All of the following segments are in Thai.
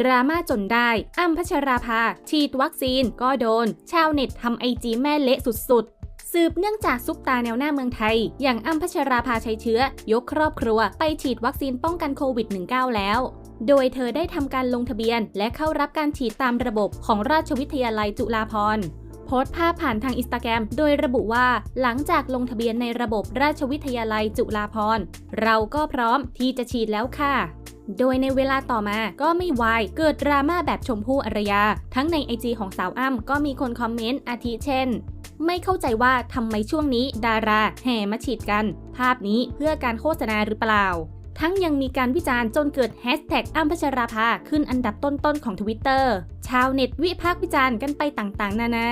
ดราม่าจนได้อ้ำพัชราภา ฉีดวัคซีนก็โดน ชาวเน็ตทำไอจีแม่เละสุดๆ สืบเนื่องจากซุปตาแนวหน้าเมืองไทย อย่างอ้ำพัชราภาชัยเชื้อ ยกครอบครัว ไปฉีดวัคซีนป้องกันโควิด -19 แล้ว โดยเธอได้ทำการลงทะเบียน และเข้ารับการฉีดตามระบบของราชวิทยาลัยจุฬาภรณ์โพสต์ภาพผ่านทางอินสตาแกรมโดยระบุว่า หลังจากลงทะเบียนในระบบราชวิทยาลัยจุฬาภรณ์ เราก็พร้อมที่จะฉีดแล้วค่ะ โดยในเวลาต่อมาก็ไม่วายเกิดดราม่าแบบชมพู่อารยา ทั้งในไอจีของสาวอ้ำก็มีคนคอมเมนต์อาทิเช่น ไม่เข้าใจว่าทำไมช่วงนี้ดาราแห่มาฉีดกัน ภาพนี้เพื่อการโฆษณาหรือเปล่า ทั้งยังมีการวิจารณ์จนเกิดแฮชแท็กอ้ำพัชราภาขึ้นอันดับต้นๆของทวิตเตอร์ชาวเน็ตวิพากษ์วิจารณ์กันไปต่างๆ นานา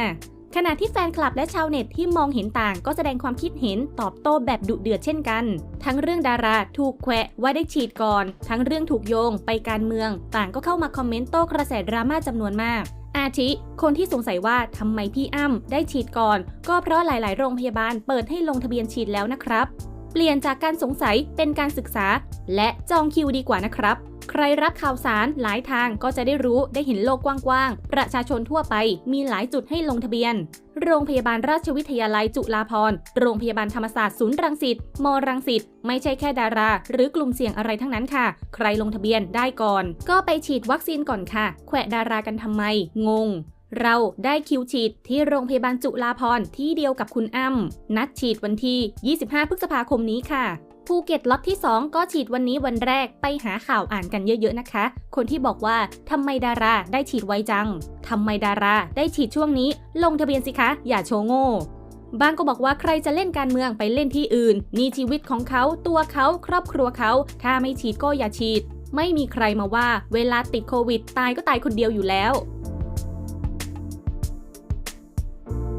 ขณะที่แฟนคลับและชาวเน็ตที่มองเห็นต่างก็แสดงความคิดเห็นตอบโต้แบบดุเดือดเช่นกัน ทั้งเรื่องดาราถูกแขวะว่าได้ฉีดก่อน ทั้งเรื่องถูกโยงไปการเมือง ต่างก็เข้ามาคอมเมนต์โต้กระแสดราม่าจำนวนมากอาทิ คนที่สงสัยว่าทำไมพี่อ้ำได้ฉีดก่อน ก็เพราะหลาย ๆ โรงพยาบาลเปิดให้ลงทะเบียนฉีดแล้วนะครับ เปลี่ยนจากการสงสัยเป็นการศึกษา และจองคิวดีกว่านะครับ ใครรับข่าวสารหลายทางก็จะได้รู้ได้เห็นโลกกว้างๆ ประชาชนทั่วไปมีหลายจุดให้ลงทะเบียน โรงพยาบาลราชวิทยาลัยจุฬาภรณ์ โรงพยาบาลธรรมศาสตร์ศูนย์รังสิต มรังสิต ไม่ใช่แค่ดารา หรือกลุ่มเสี่ยงอะไรทั้งนั้นค่ะ ใครลงทะเบียนได้ก่อน ก็ไปฉีดวัคซีนก่อนค่ะ แขวะดารากันทำไม งงเราได้คิวฉีดที่โรงพยาบาลจุฬาภรณ์ที่เดียวกับคุณอ้ำนัดฉีดวันที่ 25 พฤษภาคมนี้ค่ะ ภูเก็ตล็อตที่ 2 ก็ฉีดวันนี้วันแรกไปหาข่าวอ่านกันเยอะๆนะคะ คนที่บอกว่าทำไมดาราได้ฉีดไวจังทำไมดาราได้ฉีดช่วงนี้ ลงทะเบียนสิคะ อย่าโชว์โง่บางก็บอกว่าใครจะเล่นการเมืองไปเล่นที่อื่น นี่ชีวิตของเขาตัวเขาครอบครัวเขา ถ้าไม่ฉีดก็อย่าฉีด ไม่มีใครมาว่า เวลาติดโควิด ตายก็ตายคนเดียวอยู่แล้ว